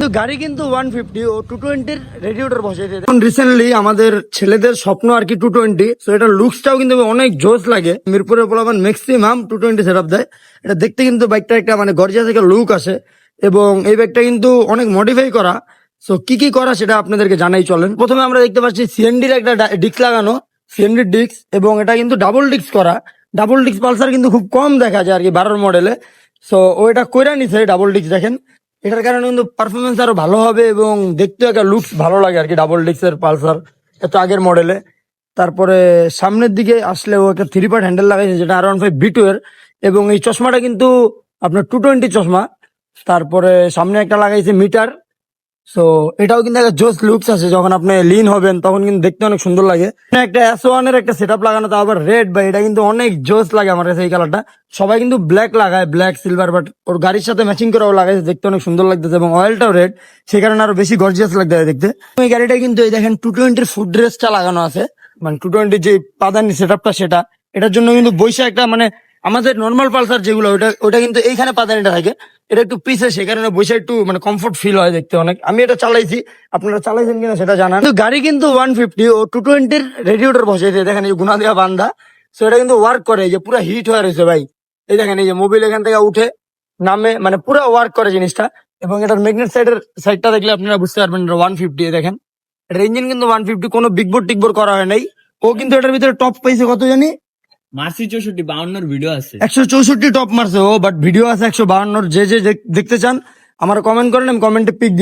কিন্তু গাড়ি কিন্তু ওয়ান ফিফটি ও টু টোয়েন্টির রেডিওটার বসেছে এখন রিসেন্টলি আমাদের ছেলেদের স্বপ্ন আর কি টু টোয়েন্টি তো এটা লুকসটাও কিন্তু অনেক জোস লাগে। মিরপুরের পোলাপান ম্যাক্সিমাম টু টোয়েন্টি সেট দেয়। এটা দেখতে কিন্তু বাইকটা একটা মানে গর্জিয়া থেকে লুক আসে। এবং এই বাইকটা কিন্তু অনেক মডিফাই করা। সো কি কি করা সেটা আপনাদেরকে জানাই, চলেন। প্রথমে আমরা দেখতে পাচ্ছি সিএনডির একটা ডিস্ক লাগানো সিএনডির ডিস্ক এবং এটা কিন্তু ডাবল ডিস্ক করা। ডাবল ডিস্ক পালসার কিন্তু খুব কম দেখা যায় আর কি বারোর মডেলে সো ওইটা কইরা নিছে ডাবল ডিস্ক দেখেন। এটার কারণে কিন্তু পারফরমেন্স আরও ভালো হবে এবং দেখতে একটা লুকস ভালো লাগে আর কি ডাবল ডিস্কের পালসার এত আগের মডেলে তারপরে সামনের দিকে আসলে ও একটা থ্রি পার্ট হ্যান্ডেল লাগাইছে, যেটা R one five V two এর। এবং এই চশমাটা কিন্তু আপনার টু টোয়েন্টি চশমা। তারপরে সামনে একটা লাগাইছে মিটার সো এটাও কিন্তু একটা জোস লুকস আছে, যখন আপনি লিন হবেন, তখন কিন্তু দেখতে অনেক সুন্দর লাগে। এখানে একটা এস ওয়ানের একটা সেট আপ লাগানো, তো আবার রেড বা এটা কিন্তু অনেক জোস লাগে আমার কাছে এই কালারটা সবাই কিন্তু ব্ল্যাক লাগায় ব্ল্যাক সিলভার বাট ওর গাড়ির সাথে ম্যাচিং করেও লাগাইছে দেখতে অনেক সুন্দর লাগতেছে, এবং অয়েলটাও রেড সেই কারণে আরও বেশি গর্জিয়াস লাগতেছে দেখতে। এই গাড়িটা কিন্তু এই দেখেন টু টোয়েন্টির ফুড ড্রেসটা লাগানো আছে। মানে টু টোয়েন্টির যে পাদানি সেট আপটা সেটা, এটার জন্য কিন্তু বৈশা একটা মানে আমাদের নর্মাল পালসার যেগুলো, ওটা ওটা কিন্তু এইখানে পাদানিটা থাকে। এটা একটু পিছে সে কারণে বসে একটু মানে কমফোর্ট ফিল হয় দেখতে অনেক। আমি এটা চালাইছি, আপনারা চালাইছেন কিনা সেটা জানান। কিন্তু গাড়ি কিন্তু ওয়ান ফিফটি ও টু টোয়েন্টির রেডিওটার বসেছে দেখেন এই গুনা দেওয়া বান্ধা সো এটা কিন্তু ওয়ার্ক করে যে পুরো হিট হয়ে রয়েছে ভাই। এই দেখেন এই যে মোবাইল এখান থেকে উঠে নামে মানে পুরো ওয়ার্ক করে জিনিসটা। এবং এটার ম্যাগনেট সাইডের সাইডটা দেখলে আপনারা বুঝতে পারবেন ওয়ান ফিফটি দেখেন। এটার ইঞ্জিন কিন্তু ওয়ান ফিফটি কোনো বিগবোর্ড টিকবোর্ড করা হয় নাই। ও কিন্তু এটার ভিতরে টপ পাইছে কত জানি? একশো চৌষট্টি টপ মারছে, ও বাট ভিডিও আছে একশো যে যে দেখতে চান, আমার কমেন্ট করেন, আমি পিক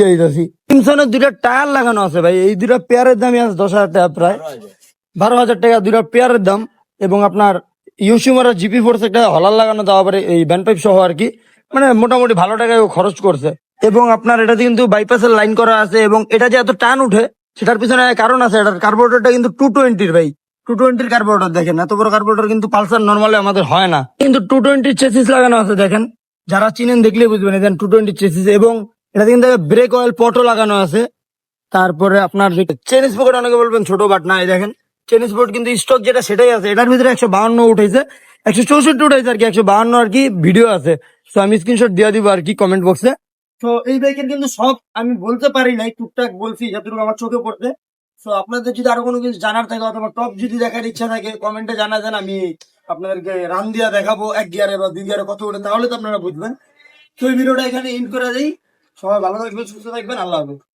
দুইটা টায়ার লাগানো আছে ভাই, এই পেয়ারের দশ হাজার প্রায়। বারো হাজার টাকা পেয়ারের দাম, এবং আপনার ইউসিমারা জিপি ফোর্স একটা হলার লাগানো দেওয়া পারে এই ব্যান্ড পাইপ সহ আর কি। মানে মোটামুটি ভালো টাকায় খরচ করছে। এবং আপনার এটাতে কিন্তু বাইপাসের লাইন করা আছে, এবং এটা যে এত টান উঠে, সেটার পিছনে কারণ আছে, এটার কার্বোরেটরটা কিন্তু টু টোয়েন্টির ভাই। টু টোয়েন্টির কার্বোরেটর দেখেন। এত বড় কার্বোরেটর কিন্তু পালসার নর্মালি আমাদের হয় না। কিন্তু টু টোয়েন্টির চেসিস লাগানো আছে, দেখেন। যারা চিনেন দেখলে বুঝবেন দেখেন টু টোয়েন্টি চেসিস এবং এটাতে কিন্তু ব্রেক অয়েল পটও লাগানো আছে। তারপরে আপনার চেন স্পোকেট অনেকে বলবেন ছোট বাট না, এই দেখেন। চেন স্পোর্ট কিন্তু স্টক যেটা, সেটাই আছে। এটার ভিতরে একশো বাহান্ন উঠেছে। একশো চৌষট্টি উঠেছে আর কি, একশো বাহান্ন আর কি ভিডিও আছে। তো আমি স্ক্রিনশট দিয়ে দিব আর কি কমেন্ট বক্সে তো এই বাইকের কিন্তু সব আমি বলতে পারি নাই, টুকটাক বলছি, যতটুকু আমার চোখে পড়তে তো আপনাদের যদি আরও কোনো কিছু জানার থাকে অথবা টপ যদি দেখার ইচ্ছা থাকে কমেন্টে জানা যান আমি আপনাদেরকে রান দিয়া দেখাবো, এক গিয়ারে বা দুই গিয়ারে কত ওঠে, তাহলে তো আপনারা বুঝবেন। তো এই ভিডিওটা এখানে ইন করা যাই সবাই ভালো থাকবেন, সুস্থ থাকবেন, আল্লাহ হাফেজ।